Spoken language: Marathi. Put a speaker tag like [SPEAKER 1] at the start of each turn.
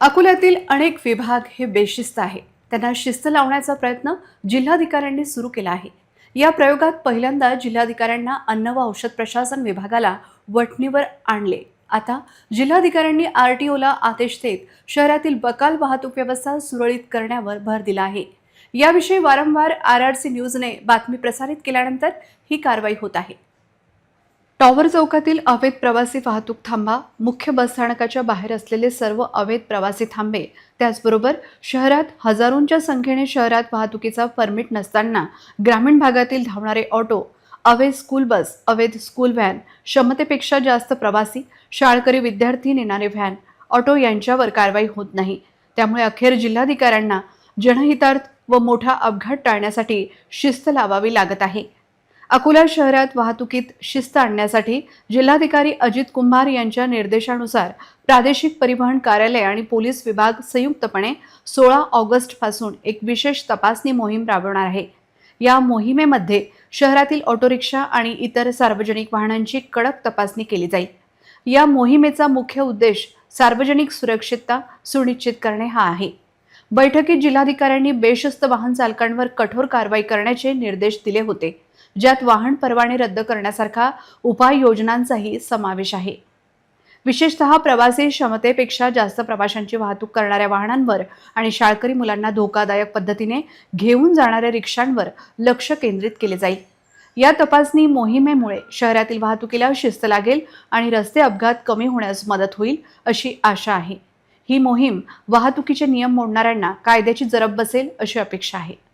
[SPEAKER 1] अकोल्यातील अनेक विभाग हे बेशिस्त आहे. त्यांना शिस्त लावण्याचा प्रयत्न जिल्हाधिकाऱ्यांनी सुरू केला आहे. या प्रयोगात पहिल्यांदा जिल्हाधिकाऱ्यांना अन्न व औषध प्रशासन विभागाला वटणीवर आणले. आता जिल्हाधिकाऱ्यांनी आर टी ओला आदेश देत शहरातील बकाल वाहतूक व्यवस्था सुरळीत करण्यावर भर दिला आहे. याविषयी वारंवार आर आर सी न्यूजने बातमी प्रसारित केल्यानंतर ही कारवाई होत आहे. टॉवर चौकातील अवैध प्रवासी वाहतूक थांबा मुख्य बसस्थानकाच्या बाहेर असलेले सर्व अवैध प्रवासी थांबे. त्याचबरोबर शहरात हजारोंच्या संख्येने शहरात वाहतुकीचा परमिट नसताना ग्रामीण भागातील धावणारे ऑटो अवैध स्कूल बस अवैध स्कूल व्हॅन क्षमतेपेक्षा जास्त प्रवासी शाळकरी विद्यार्थी नेणारे व्हॅन ऑटो यांच्यावर कारवाई होत नाही. त्यामुळे अखेर जिल्हाधिकाऱ्यांना जनहितार्थ व मोठा अपघात टाळण्यासाठी शिस्त लावावी लागत आहे. अकोला शहरात वाहतुकीत शिस्त आणण्यासाठी जिल्हाधिकारी अजित कुंभार यांच्या निर्देशानुसार प्रादेशिक परिवहन कार्यालय आणि पोलीस विभाग संयुक्तपणे सोळा ऑगस्टपासून एक विशेष तपासणी मोहीम राबवणार आहे. या मोहिमेमध्ये शहरातील ऑटोरिक्षा आणि इतर सार्वजनिक वाहनांची कडक तपासणी केली जाईल. या मोहिमेचा मुख्य उद्देश सार्वजनिक सुरक्षितता सुनिश्चित करणे हा आहे. बैठकीत जिल्हाधिकाऱ्यांनी बेशिस्त वाहन चालकांवर कठोर कारवाई करण्याचे निर्देश दिले होते. ज्यात वाहन परवाने रद्द करण्यासारखा उपाययोजनांचाही समावेश आहे. विशेषतः प्रवासी क्षमतेपेक्षा जास्त प्रवाशांची वाहतूक करणाऱ्या वाहनांवर आणि शाळकरी मुलांना धोकादायक पद्धतीने घेऊन जाणाऱ्या रिक्षांवर लक्ष केंद्रित केले जाईल. या तपासणी मोहिमेमुळे शहरातील वाहतुकीला शिस्त लागेल आणि रस्ते अपघात कमी होण्यास मदत होईल अशी आशा आहे. ही मोहीम वाहतुकीचे नियम मोडणाऱ्यांना कायद्याची जरब बसेल अशी अपेक्षा आहे.